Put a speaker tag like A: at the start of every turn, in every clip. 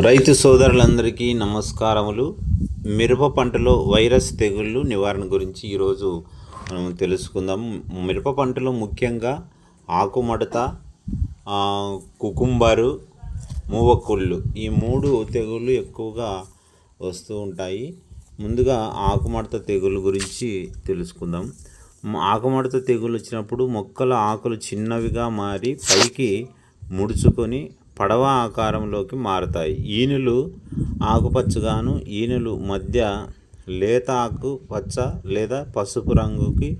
A: రైతు సోదరులందరికీ నమస్కారములు. మిరప పంటలో వైరస్ తెగుళ్ళు నివారణ గురించి ఈరోజు మనం తెలుసుకుందాం. మిరప పంటలో ముఖ్యంగా ఆకుమడత కుకుంబరు మూవకుళ్ళు ఈ మూడు తెగుళ్ళు ఎక్కువగా వస్తూ ఉంటాయి. ముందుగా ఆకుమడత తెగులు గురించి తెలుసుకుందాం. ఆకుమడత తెగులు వచ్చినప్పుడు మొక్కల ఆకులు చిన్నవిగా మారి పైకి ముడుచుకొని పడవ ఆకారంలోకి మారతాయి. ఈనులు ఆకుపచ్చగాను ఈనులు మధ్య లేత ఆకు పచ్చ లేదా పసుపు రంగుకి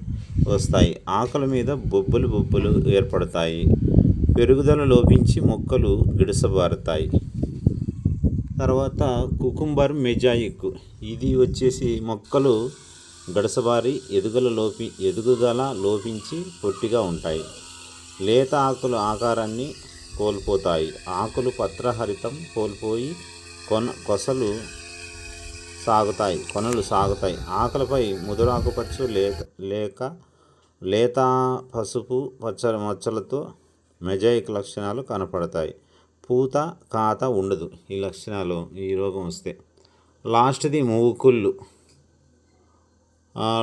A: వస్తాయి. ఆకుల మీద బొబ్బలు బొబ్బులు ఏర్పడతాయి. పెరుగుదల లోపించి మొక్కలు గిడసబారుతాయి తర్వాత కుకుంబర్ మెజాయిక్. ఇది వచ్చేసి మొక్కలు గడసబారి ఎదుగుల లోపి ఎదుగుదల లోపించి పొట్టిగా ఉంటాయి. లేత ఆకులు ఆకారాన్ని కోల్పోతాయి. ఆకులు పత్రహరితం కోల్పోయి కొన కొసలు సాగుతాయి కొనలు సాగుతాయి. ఆకులపై ముదురాకుపచ్చు లేక లేక లేత పసుపు పచ్చ మచ్చలతో మెజాయిక్ లక్షణాలు కనపడతాయి. పూత కాత ఉండదు. ఈ లక్షణాలు ఈ రోగం వస్తే. లాస్ట్ది మూకుళ్ళు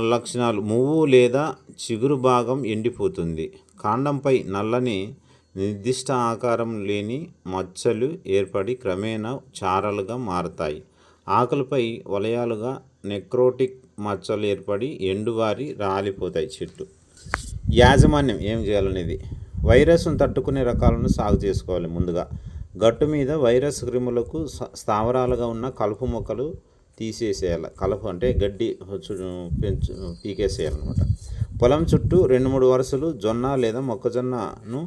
A: లక్షణాలు. మువ్వు లేదా చిగురు భాగం ఎండిపోతుంది. కాండంపై నల్లని నిర్దిష్ట ఆకారం లేని మచ్చలు ఏర్పడి క్రమేణా చారలుగా మారతాయి. ఆకులపై వలయాలుగా నెక్రోటిక్ మచ్చలు ఏర్పడి ఎండువారి రాలిపోతాయి చెట్టు. యాజమాన్యం ఏం చేయాలనేది? వైరస్ను తట్టుకునే రకాలను సాగు చేసుకోవాలి ముందుగా. గట్టు మీద వైరస్ క్రిములకు స్థావరాలుగా ఉన్న కలుపు మొక్కలు తీసేసేయాలి కలుపు అంటే గడ్డి పెంచు పీకేసేయాలన్నమాట. పొలం చుట్టూ రెండు మూడు వరుసలు జొన్న లేదా మొక్కజొన్నను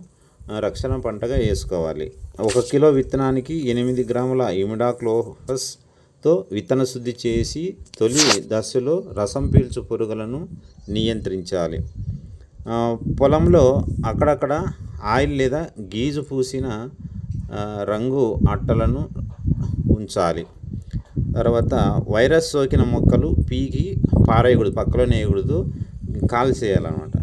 A: రక్షణ పంటగా వేసుకోవాలి. ఒక కిలో విత్తనానికి ఎనిమిది గ్రాముల ఇమిడాక్లోహస్తో విత్తన శుద్ధి చేసి తొలి దశలో రసం పీల్చు పురుగులను నియంత్రించాలి. పొలంలో అక్కడక్కడ ఆయిల్ లేదా గీజు పూసిన రంగు అట్టలను ఉంచాలి. తర్వాత వైరస్ సోకిన మొక్కలు పీకి పారేయకూడదు పక్కలో నేయకూడదు కాల్చేయాలన్నమాట.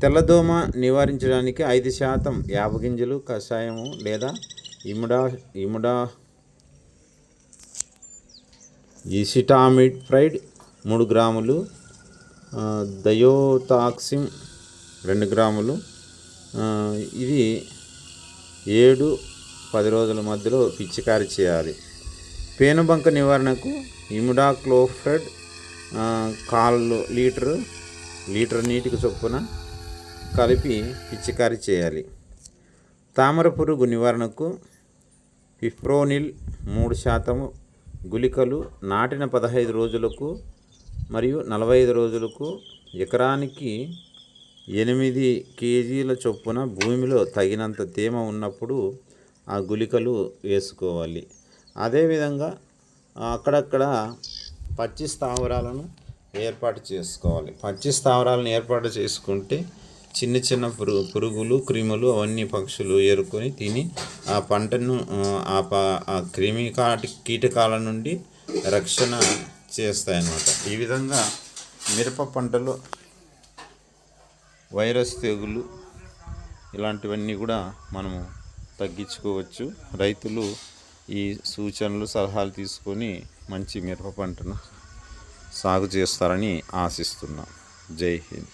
A: తెల్లదోమ నివారించడానికి ఐదు శాతం యాభ గింజలు కషాయము లేదా ఇముడా ఇముడా ఇసిటామిడ్ ఫ్రైడ్ మూడు గ్రాములు దయోతాక్సిమ్ రెండు గ్రాములు ఇది ఏడు పది రోజుల మధ్యలో పిచ్చికారి చేయాలి. పేనుబంక నివారణకు ఇముడాక్లోఫ్రెడ్ కాళ్ళు లీటరు లీటర్ నీటికి చొప్పున కలిపి పిచికారి చేయాలి. తామర పురుగు నివారణకు ఫిప్రోనిల్ మూడు శాతము గుళికలు నాటిన పదహైదు రోజులకు మరియు నలభై ఐదు రోజులకు ఎకరానికి ఎనిమిది కేజీల చొప్పున భూమిలో తగినంత తేమ ఉన్నప్పుడు ఆ గుళికలు వేసుకోవాలి. అదేవిధంగా అక్కడక్కడ పచ్చి స్థావరాలను ఏర్పాటు చేసుకోవాలి. పచ్చి స్థావరాలను ఏర్పాటు చేసుకుంటే చిన్న చిన్న పురుగు పురుగులు క్రిములు అవన్నీ పక్షులు ఏరుకొని తిని ఆ పంటను ఆ, ఆ ప ఆ క్రిమి కాటి కీటకాల నుండి రక్షణ చేస్తాయన్నమాట. ఈ విధంగా మిరప పంటలో వైరస్ తెగులు ఇలాంటివన్నీ కూడా మనము తగ్గించుకోవచ్చు. రైతులు ఈ సూచనలు సలహాలు తీసుకొని మంచి మిరప పంటను సాగు చేస్తారని ఆశిస్తున్నాం. జై హింద్.